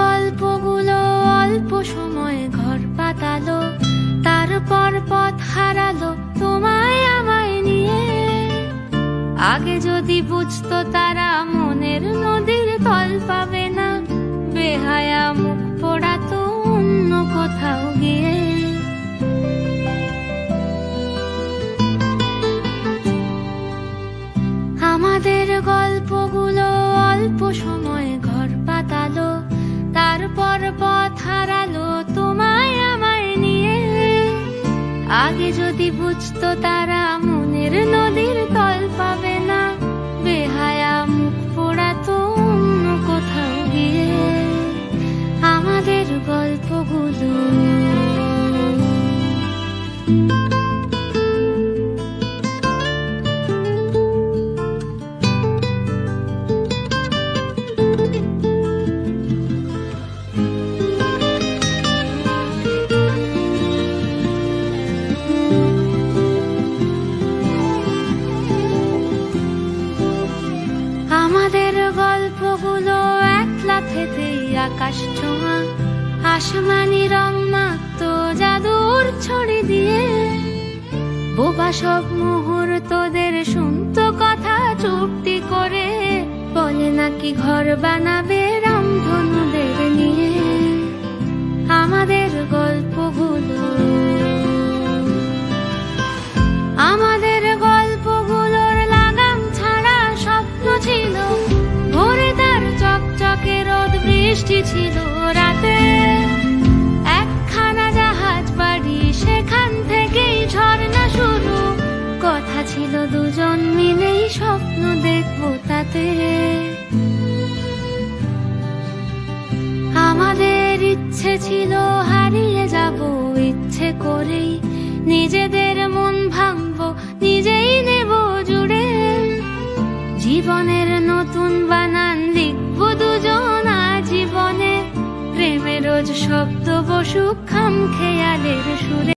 গল্পগুলো অল্প সময়ে ঘর পাতালো, তারপর পথ হারালো তোমায় আমায় নিয়ে। আগে যদি বুঝতো তারা মনের নদীর তল পাবে না, বেহায়া মুখ পোড়াতো অন্য কোথাও গিয়ে। আমাদের গল্পগুলো অল্প সময়ে যদি বুঝতো তারা মনের নদীর তল পাবে না, বেহায়া মুখ পোড়াতো অন্য কোথাও গিয়ে। আমাদের গল্পগুলো আকাশ ছোঁয়া, আসমানি রং মাত্র জাদুর ছড়ি দিয়ে। বোবা সব মুহূর্তদের শুনতো কথা চুপটি করে, বলে নাকি ঘর বানাবে রামধনুদের বৃষ্টি ছিল রাতে। একখানা জাহাজ বাড়ি, সেখান থেকেই ঝর্ণা শুরু। কথা ছিল দুজন মিলেই স্বপ্ন দেখব তাতে। আমাদের ইচ্ছে ছিল হারিয়ে যাব, ইচ্ছে করেই নিজেদের মন ভাঙবো, নিজেই নেব জুড়ে। জীবনের নতুন বানান শব্দ বসু খাম খেয়ালের সুরে।